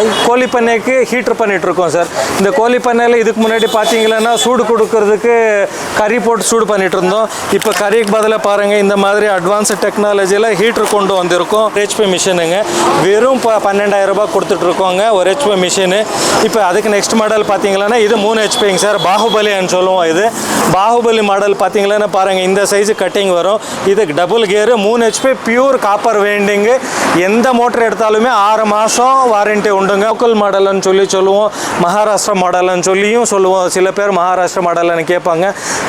கோழி பண்ணைக்கு ஹீட்டர் பண்ணிட்டு இருக்கோம் சார். இந்த கோழி பண்ணையில் இதுக்கு முன்னாடி பார்த்தீங்கன்னா சூடு கொடுக்கறதுக்கு கறி போட்டு சூடு பண்ணிட்டு இருந்தோம் இப்போ கறிக்கு பதிலாக பாருங்கள் இந்த மாதிரி அட்வான்ஸ் டெக்னாலஜியில் ஹீட்டர் கொண்டு வந்திருக்கோம். ஹெச்பி மிஷினுங்க வெறும் இப்போ பன்னெண்டாயிரம் ரூபாய் ஒரு ஹெச்பி மிஷினு இப்போ அதுக்கு நெக்ஸ்ட் மாடல் பார்த்தீங்கன்னா இது மூணு ஹெச்பிங்க சார். பாகுபலின்னு சொல்லுவோம் இது. பாகுபலி மாடல் பார்த்தீங்கன்னா பாருங்கள் இந்த சைஸு கட்டிங் வரும். இதுக்கு டபுள் கியரு மூணு ஹெச்பி பியூர் காப்பர் வேண்டிங்கு எந்த மோட்டர் எடுத்தாலுமே ஆறு மாதம் வாரண்டி உண்டுங்க லோக்கல் மாடல்னு சொல்லி சொல்லுவோம். மகாராஷ்டிரா மாடல்னு சொல்லியும் சொல்லுவோம். சில பேர் மகாராஷ்டிரா மாடல்னு கேட்பாங்க.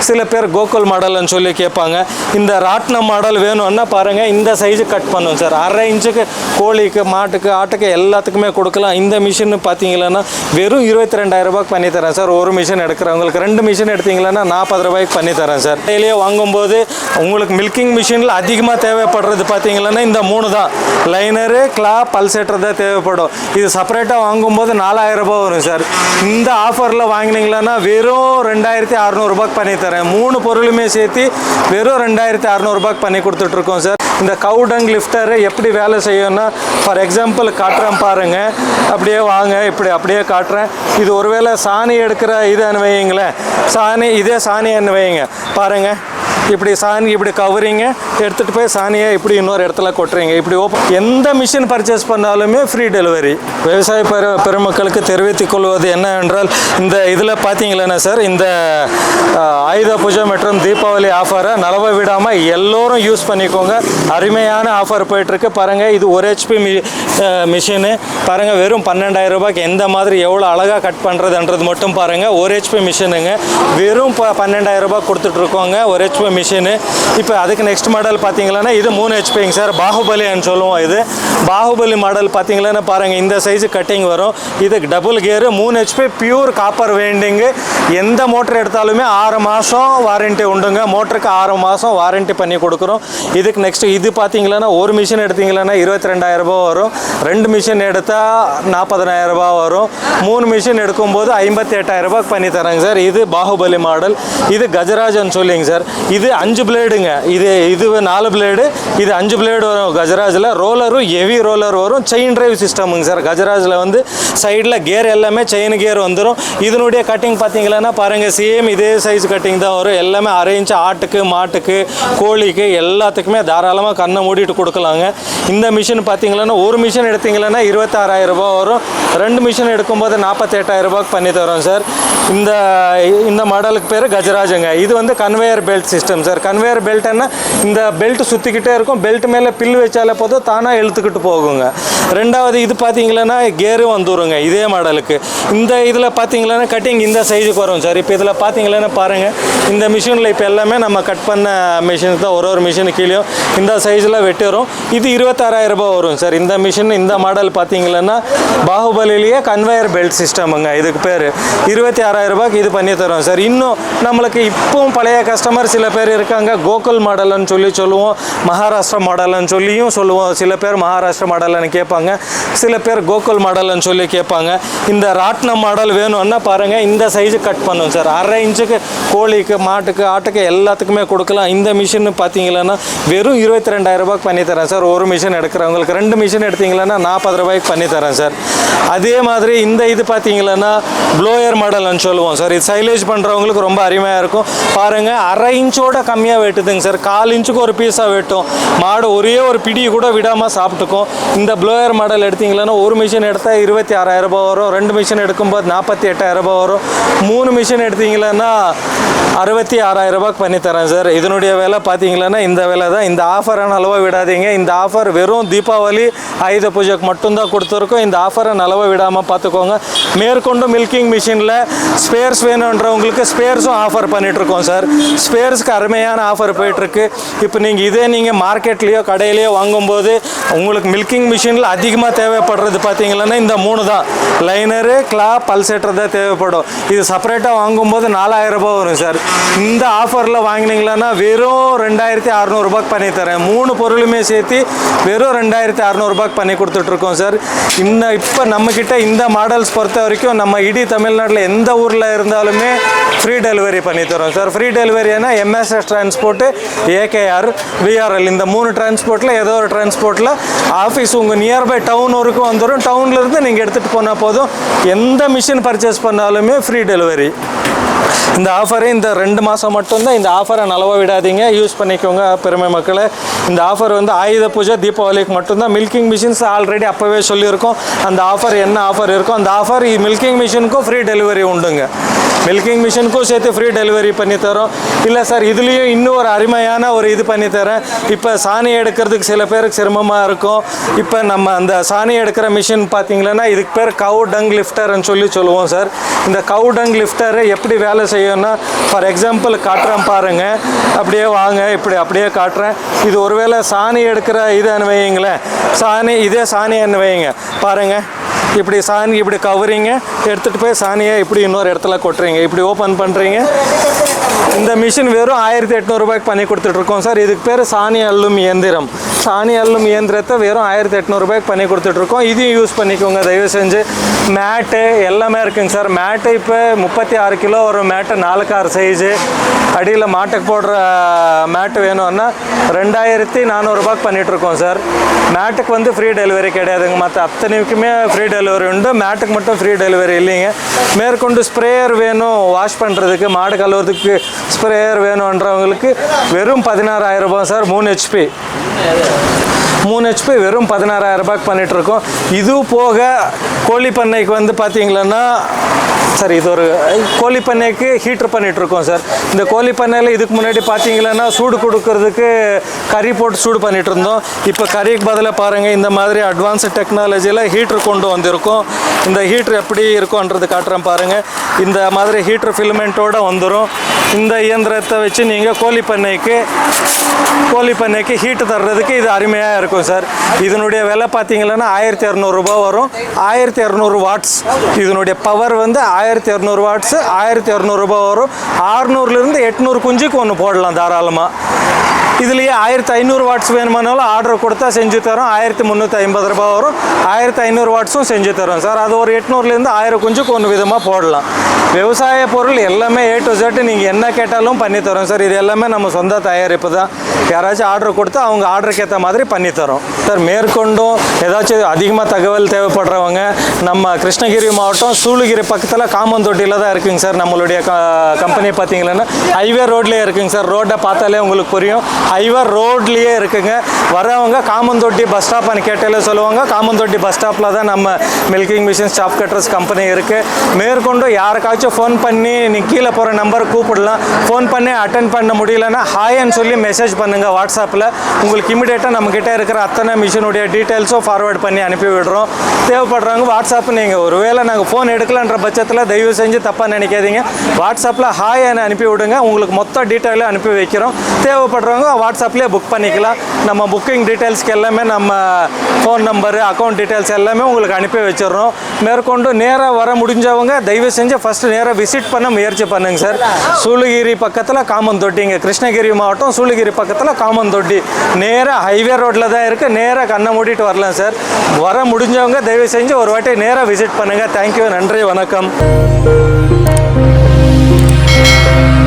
சில பேர் கோகுல் மாடல்னு சொல்லி கேட்பாங்க. இந்த ராட்னம் மாடல் வேணும்னா பாருங்கள் இந்த சைஸு கட் பண்ணும் சார். அரை இன்ச்சுக்கு கோழிக்கு மாட்டுக்கு ஆட்டுக்கு எல்லாத்துக்குமே கொடுக்கலாம். இந்த மிஷின் பார்த்தீங்கன்னா வெறும் இருபத்தி ரெண்டாயிரம் ரூபாய்க்கு பண்ணி தரேன் சார். ஒரு மிஷின் எடுக்கிறவங்களுக்கு ரெண்டு மிஷின் எடுத்தீங்கன்னா நாற்பது ரூபாய்க்கு பண்ணி தரேன் சார். டெய்லியே வாங்கும்போது உங்களுக்கு மில்கிங் மிஷினில் அதிகமாக தேவைப்படுறது பார்த்தீங்கன்னா இந்த மூணு தான். லைனரு கிளா பல்சேட்டர் தான் தேவைப்படும். இது செப்பரேட்டாக வாங்கும்போது நாலாயிரம் ரூபாய் வரும் சார் இந்த ஆஃபரில் வாங்கினீங்கன்னா வெறும் ரெண்டாயிரத்தி அறநூறுபாய்க்கு பண்ணி தரேன். மூணு பொருளுமே சேர்த்து வெறும் ரெண்டாயிரத்தி அறநூறுபாய்க்கு பண்ணி கொடுத்துட்ருக்கோம் சார் இந்த கவுடங் லிஃப்டர் எப்படி வேலை செய்யணும்னா ஃபார் எக்ஸாம்பிள் காட்டுறேன் பாருங்கள் அப்படியே வாங்க இப்படி அப்படியே காட்டுறேன். இது ஒருவேளை சாணி எடுக்கிற இது அனுபவிங்களேன் சாணி இதே சாணி அனுபவிங்க பாருங்கள் இப்படி சாணி இப்படி கவரிங்க எடுத்துகிட்டு போய் சாணியை இப்படி இன்னொரு இடத்துல கொட்டுறீங்க. இப்படி ஓப்பன் எந்த மிஷின் பர்ச்சேஸ் பண்ணாலுமே ஃப்ரீ டெலிவரி விவசாய பெரு பெருமக்களுக்கு தெரிவித்துக் கொள்வது என்னவென்றால் இந்த இதில் பார்த்தீங்களா சார் இந்த ஆயுத பூஜை மற்றும் தீபாவளி ஆஃபரை நலவ விடாமல் எல்லோரும் யூஸ் பண்ணிக்கோங்க. அருமையான ஆஃபர் போயிட்டுருக்கு. பாருங்கள் இது ஒரு ஹெச்பி மி மிஷினு பாருங்கள் வெறும் பன்னெண்டாயிரம் ரூபாய்க்கு எந்த மாதிரி எவ்வளோ அழகாக கட் பண்ணுறதுன்றது மட்டும் பாருங்கள் ஒரு ஹெச்பி மிஷினுங்க வெறும் ப பன்னெண்டாயிரம் ரூபாய் கொடுத்துட்ருக்கோங்க ஒரு ஹெச்பி மிஷினு இப்போ அதுக்கு நெக்ஸ்ட் மாடல் பார்த்தீங்கன்னா இது மூணு ஹெச்பிங்க சார் பாகுபலின்னு சொல்லுவோம் இது. பாகுபலி மாடல் பார்த்தீங்கன்னா பாருங்கள் இந்த சைஸு கட்டிங் வரும். இதுக்கு டபுள் கியரு மூணு ஹெச்பி பியூர் காப்பர் வேண்டிங்கு எந்த மோட்டர் எடுத்தாலுமே ஆறு மாதம் வாரண்டி உண்டுங்க. மோட்டருக்கு ஆறு மாதம் வாரண்டி பண்ணி கொடுக்குறோம். இதுக்கு நெக்ஸ்ட் இது பார்த்தீங்கன்னா ஒரு மிஷின் எடுத்தீங்கன்னா இருபத்தி ரெண்டாயிரம் ரூபா வரும். ரெண்டு மிஷின் எடுத்தால் நாற்பதனாயிரம் ரூபா வரும். மூணு மிஷின் எடுக்கும்போது ஐம்பத்தி எட்டாயிரம் ரூபாய்க்கு பண்ணி தரேங்க சார் இது பாகுபலி மாடல் இது கஜராஜன் சொல்லிங்க சார் இது இது அஞ்சு பிளேடுங்க இது இது நாலு பிளேடு இது அஞ்சு பிளேடு வரும் கஜராஜில். ரோலரும் ஹெவி ரோலர் வரும். செயின் டிரைவ் சிஸ்டமுங்க சார். கஜராஜில் வந்து சைடில் கேர் எல்லாமே செயின் கேர் வந்துடும் இதனுடைய கட்டிங் பார்த்தீங்கன்னா பாருங்கள் சேம் இதே சைஸ் கட்டிங் தான் வரும். எல்லாமே அரேஞ்ச் ஆட்டுக்கு மாட்டுக்கு கோழிக்கு எல்லாத்துக்குமே தாராளமாக கண்ணை மூடிட்டு கொடுக்கலாங்க. இந்த மிஷின் பார்த்தீங்கன்னா ஒரு மிஷின் எடுத்தீங்கன்னா இருபத்தாறாயிரம் ரூபா வரும். ரெண்டு மிஷின் எடுக்கும்போது நாற்பத்தெட்டாயிரம் ரூபாய்க்கு பண்ணி தரோம் சார். இந்த இந்த மாடலுக்கு பேர் கஜராஜுங்க. இது வந்து conveyor belt system sir conveyor பெல்ட்னா இந்த பெல்ட் சுற்றிக்கிட்டே இருக்கும். பெல்ட் மேலே பில் வச்சாலே போதும் தானாக இழுத்துக்கிட்டு போகுங்க. ரெண்டாவது இது பார்த்தீங்களன்னா கேரும் வந்துருங்க இதே மாடலுக்கு இந்த இதில் பார்த்தீங்களன்னா கட்டிங் இந்த சைஸுக்கு வரும் சார் இப்போ இதில் பார்த்தீங்களன்னா பாருங்கள் இந்த மிஷினில் இப்போ எல்லாமே நம்ம கட் பண்ண மிஷின் தான். ஒரு ஒரு மிஷின் கீழேயும் இந்த சைஸில் வெட்டி வரும் இது இருபத்தாறாயிரம் ரூபாய் வரும் சார் இந்த மிஷின் இந்த மாடல் பார்த்தீங்களன்னா பாகுபலிலேயே கன்வேயர் பெல்ட் சிஸ்டமுங்க இதுக்கு பேர். இருபத்தி ஆறாயிரம் ரூபாய்க்கு இது பண்ணி தரோம் சார் இன்னும் நம்மளுக்கு இப்பவும் பழைய கஸ்டமர் சில பேர் இருக்காங்க. கோகுல் மாடல்னு சொல்லி சொல்லுவோம் மகாராஷ்டிரா மாடல்னு சொல்லியும் சொல்லுவோம். சில பேர் மகாராஷ்டிரா மாடல்னு கேட்பாங்க சில பேர் கோகுல் மாடல்னு சொல்லி கேட்பாங்க. இந்த ராட்னம் மாடல் வேணும்னா பாருங்கள் இந்த சைஸு கட் பண்ணும் சார். அரை இன்ச்சுக்கு கோழிக்கு மாட்டுக்கு ஆட்டுக்கு எல்லாத்துக்குமே கொடுக்கலாம். இந்த மிஷின் பார்த்தீங்கன்னா வெறும் இருபத்தி ரெண்டாயிரம் ரூபாய்க்கு பண்ணி தரேன் சார். ஒரு மிஷின் எடுக்கிறவங்களுக்கு ரெண்டு மிஷின் எடுத்தீங்கன்னா நாற்பது ரூபாய்க்கு பண்ணி தரேன் சார். அதே மாதிரி இந்த இது பார்த்தீங்கன்னா ப்ளோயர் மாடல்னு சொல்லுவோம் சார். இது சைலேஜ் பண்ணுறவங்களுக்கு ரொம்ப அருமையாக இருக்கும். பாருங்கள் அரை இன்ச்சோட கம்மியாக வெட்டுதுங்க சார். கால் இன்ச்சுக்கு ஒரு பீஸாக வெட்டும். மாடு ஒரே ஒரு பிடி கூட விடாமல் சாப்பிட்டுக்கும். இந்த ப்ளோயர் மாடல் எடுத்தீங்கன்னா ஒரு மிஷின் எடுத்தால் இருபத்தி ஆறாயிரம் ரூபாய் வரும். ரெண்டு மிஷின் எடுக்கும்போது நாற்பத்தி எட்டாயிரம் ரூபாய் வரும். மூணு மிஷின் எடுத்தீங்கன்னா அறுபத்தி ஆறாயிரம் ரூபாய்க்கு பண்ணி தரேன் சார். இதனுடைய விலை பார்த்தீங்கன்னா இந்த விலை தான். இந்த ஆஃபரை அளவாக விடாதீங்க. இந்த ஆஃபர் வெறும் தீபாவளி ஆயுத பூஜைக்கு மட்டும்தான் கொடுத்துருக்கோம். இந்த ஆஃபரை நலவ விடாமல் பார்த்துக்கோங்க. மேற்கொண்டு மில்கிங் மிஷினில் ஸ்பேர்ஸ் வேணுன்றவங்களுக்கு ஸ்பேர்ஸும் ஆஃபர் பண்ணிகிட்ருக்கோம் சார். ஸ்பேர்ஸ்க்கு அருமையான ஆஃபர் போயிட்டுருக்கு. இப்போ நீங்கள் இதே நீங்கள் மார்க்கெட்லேயோ கடையிலையோ வாங்கும்போது உங்களுக்கு மில்கிங் மிஷினில் அதிகமாக தேவைப்படுறது பார்த்தீங்கன்னா இந்த மூணு தான். லைனரு கிளா பல்சேட்டர் தான் தேவைப்படும். இது செப்பரேட்டாக வாங்கும்போது நாலாயிரம் ரூபாய் வரும் சார். இந்த ஆஃபரில் வாங்கினீங்களன்னா வெறும் ரெண்டாயிரத்தி அறநூறுபாய்க்கு பண்ணி தரேன். மூணு பொருளுமே சேர்த்து வெறும் ரெண்டாயிரத்தி அறநூறுபாய்க்கு பண்ணி கொடுத்துட்ருக்கோம் சார். இன்னும் இப்போ நம்மக்கிட்ட இந்த மாடல்ஸ் பொறுத்த வரைக்கும் நம்ம இடி தமிழ்நாட்டில் எந்த ஊரில் இருந்தாலுமே ஃப்ரீ டெலிவரி பண்ணி தரோம் sir free டெலிவரினா M S S transport A K R V R L இந்த மூணு டிரான்ஸ்போர்ட்டில் ஏதோ ஒரு டிரான்ஸ்போர்ட்டில் ஆஃபீஸ் உங்கள் நியர்பை டவுன் வரைக்கும் வந்துடும் டவுன்லேருந்து நீங்கள் எடுத்துகிட்டு போனால் போதும். எந்த மிஷின் பர்ச்சேஸ் பண்ணாலுமே ஃப்ரீ டெலிவரி இந்த ஆஃபரை இந்த ரெண்டு மாதம் மட்டும்தான் இந்த ஆஃபரை நலவ விடாதீங்க. யூஸ் பண்ணிக்கோங்க பெருமை மக்களே. இந்த ஆஃபர் வந்து ஆயுத பூஜை தீபாவளிக்கு மட்டும்தான். மில்கிங் மிஷின்ஸ் ஆல்ரெடி அப்போவே சொல்லியிருக்கோம். அந்த ஆஃபர் என்ன ஆஃபர் இருக்கும் அந்த ஆஃபர் மில்கிங் மிஷினுக்கும் ஃப்ரீ டெலிவரி உண்டுங்க. மில்கிங் மிஷினுக்கும் சேர்த்து ஃப்ரீ டெலிவரி பண்ணி தரோம் இல்லை சார் இதுலேயும் இன்னும் ஒரு அருமையான ஒரு இது பண்ணி தரேன் இப்போ சாணி எடுக்கிறதுக்கு சில பேருக்கு சிரமமாக இருக்கும். இப்போ நம்ம அந்த சாணி எடுக்கிற மிஷின் பார்த்தீங்களன்னா இதுக்கு பேர் கவு டங் லிஃப்டர்னு சொல்லி சொல்லுவோம் சார் இந்த கவு டங் லிஃப்டரை எப்படி வேலை முடியும்னா ஃபார் எக்ஸாம்பிள் காட்டுறேன் பாருங்க. அப்படியே வாங்க இப்படி அப்படியே காட்டுறேன். இது ஒருவேளை சாணி எடுக்கிற இது வைங்களேன் சாணி இதே சாணி வைங்க பாருங்கள் இப்படி சாணி இப்படி கவரிங்க. எடுத்துகிட்டு போய் சாணியை இப்படி இன்னொரு இடத்துல கொட்டுறீங்க. இப்படி ஓப்பன் பண்ணுறீங்க இந்த மிஷின் வெறும் ஆயிரத்தி எட்நூறுபாய்க்கு பண்ணி கொடுத்துட்ருக்கோம் சார் இதுக்கு பேர் சாணி அள்ளும் இயந்திரம். சாணி அள்ளும் இயந்திரத்தை வெறும் ஆயிரத்தி எட்நூறுபாய்க்கு பண்ணி கொடுத்துட்ருக்கோம். இதையும் யூஸ் பண்ணிக்கோங்க. தயவு செஞ்சு மேட்டு எல்லாமே இருக்குங்க சார். மேட்டு இப்போ முப்பத்தி ஆறு கிலோ ஒரு மேட்டு நாலுக்கு ஆறு சைஸு அடியில் மாட்டுக்கு போடுற மேட்டு வேணும்னா ரெண்டாயிரத்தி நானூறுபாய்க்கு பண்ணிகிட்ருக்கோம் சார். மேட்டுக்கு வந்து ஃப்ரீ டெலிவரி கிடையாதுங்க. மற்ற அத்தனைக்குமே ஃப்ரீ டெலிவரி உண்டு. மேட்டுக்கு மட்டும் ஃப்ரீ டெலிவரி இல்லைங்க. மேற்கொண்டு ஸ்ப்ரேயர் வேணும். வாஷ் பண்ணுறதுக்கு மாடு கழுவுறதுக்கு ஸ்ப்ரேயர் வேணுன்றவங்களுக்கு வெறும் பதினாறாயிரம் ரூபாய் சார். மூணு ஹெச்பி மூணு ஹெச்பி வெறும் பதினாறாயிரம் ரூபாய்க்கு பண்ணிகிட்ருக்கோம் இது போக கோழி பண்ணைக்கு வந்து பார்த்தீங்களன்னா சார் இது ஒரு கோழி பண்ணைக்கு ஹீட்ரு பண்ணிகிட்ருக்கோம் சார். இந்த கோழி பண்ணையில் இதுக்கு முன்னாடி பார்த்தீங்களன்னா சூடு கொடுக்கறதுக்கு கறி போட்டு சூடு பண்ணிட்டு இருந்தோம் இப்போ கறிக்கு பதிலாக பாருங்கள் இந்த மாதிரி அட்வான்ஸ்டு டெக்னாலஜியில் ஹீட்ரு கொண்டு வந்திருக்கோம். இந்த ஹீட்ரு எப்படி இருக்கும்ன்றது காட்டுறேன் பாருங்கள் இந்த மாதிரி ஹீட்ரு ஃபிலமெண்ட்டோடு வந்துடும் இந்த இயந்திரத்தை வச்சு நீங்கள் கோழி பண்ணைக்கு கோழி பண்ணைக்கு ஹீட்டு தர்றதுக்கு இது அருமையாக இருக்கும் சார் இதனுடைய விலை பார்த்தீங்கன்னா ஆயிரத்தி இரநூறுபா வரும். ஆயிரத்தி இரநூறு வாட்ஸ் இதனுடைய பவர் வந்து ஆயிரத்தி இரநூறு வாட்ஸு ஆயிரத்தி இரநூறுபா வரும். ஆறுநூறுலேருந்து எட்நூறு குஞ்சுக்கு ஒன்று போடலாம் தாராளமாக இதுலேயே ஆயிரத்தி ஐநூறு வாட்ஸ் வேணுமானாலும் ஆர்டர் கொடுத்தா செஞ்சு தரோம். ஆயிரத்தி முந்நூற்றி ஐம்பது ரூபாய் வரும். ஆயிரத்தி ஐநூறு வாட்ஸும் செஞ்சு தரோம். சார் அது ஒரு எட்நூறுலேருந்து ஆயிரம் குஞ்சுக்கு ஒன்று விதமாக போடலாம். விவசாய பொருள் எல்லாமே ஏ டு Z நீங்கள் என்ன கேட்டாலும் பண்ணி தரோம். சார் இது எல்லாமே நம்ம சொந்த தயாரிப்பு தான். யாராச்சும் ஆர்டர் கொடுத்தா அவங்க ஆர்டருக்கு ஏற்ற மாதிரி பண்ணி தரோம். சார் மேற்கொண்டும் ஏதாச்சும் அதிகமாக தகவல் தேவைப்படுறவங்க நம்ம கிருஷ்ணகிரி மாவட்டம் சூளகிரி பக்கத்தில் காமந்தொட்டியில் தான் இருக்குங்க சார் நம்மளுடைய கம்பெனி பார்த்தீங்கன்னா ஹைவே ரோட்லேயே இருக்குங்க சார். ரோட்டை பார்த்தாலே உங்களுக்கு புரியும். ஹைவே ரோட்லேயே இருக்குங்க. வரவங்க காமந்தொட்டி பஸ் ஸ்டாப்னு கேட்டாலே சொல்லுவாங்க. காமந்தொட்டி பஸ் ஸ்டாப்பில் தான் நம்ம milking machine stop cutters company இருக்குது மேற்கொண்டு யாருக்காச்சும் ஃபோன் பண்ணி நீ கீழே போகிற நம்பர் கூப்பிடலாம். ஃபோன் பண்ணி அட்டன் பண்ண முடியலன்னா ஹாய்ன்னு சொல்லி மெசேஜ் பண்ணுங்கள் வாட்ஸ்அப்பில் உங்களுக்கு இமிடியேட்டாக நம்மக்கிட்ட இருக்கிற அத்தனை மிஷினுடைய டீட்டெயில்ஸும் ஃபார்வேர்ட் பண்ணி அனுப்பி விடுறோம். தேவைப்படுறவங்க வாட்ஸ்அப் நீங்கள் ஒருவேளை நாங்கள் ஃபோன் எடுக்கலன்ற பட்சத்தில் தயவு செஞ்சு தப்பாக நினைக்காதீங்க. வாட்ஸ்அப்பில் ஹாய் அனுப்பி விடுங்க. உங்களுக்கு மொத்த டீட்டெயிலும் அனுப்பி வைக்கிறோம். தேவைப்படுறவங்க வாட்ஸ்அப்லேயே புக் பண்ணிக்கலாம். நம்ம புக்கிங் டீட்டெயில்ஸ்க்கு எல்லாமே நம்ம ஃபோன் நம்பரு அக்கௌண்ட் டீட்டெயில்ஸ் எல்லாமே உங்களுக்கு அனுப்பி வச்சிடறோம். மேற்கொண்டு நேராக வர முடிஞ்சவங்க தயவு செஞ்சு ஃபஸ்ட்டு நேராக விசிட் பண்ண முயற்சி பண்ணுங்க சார். சூளகிரி பக்கத்தில் காமந்தொட்டிங்க கிருஷ்ணகிரி மாவட்டம் சூளகிரி பக்கத்தில் காமந்தொட்டி. நேராக ஹைவே ரோட்டில் தான் இருக்குது நேராக கண்ணை மூடிட்டு வரலாம் சார். வர முடிஞ்சவங்க தயவு செஞ்சு ஒரு வாட்டி நேராக விசிட் பண்ணுங்கள் தேங்க்யூ நன்றி. வணக்கம்.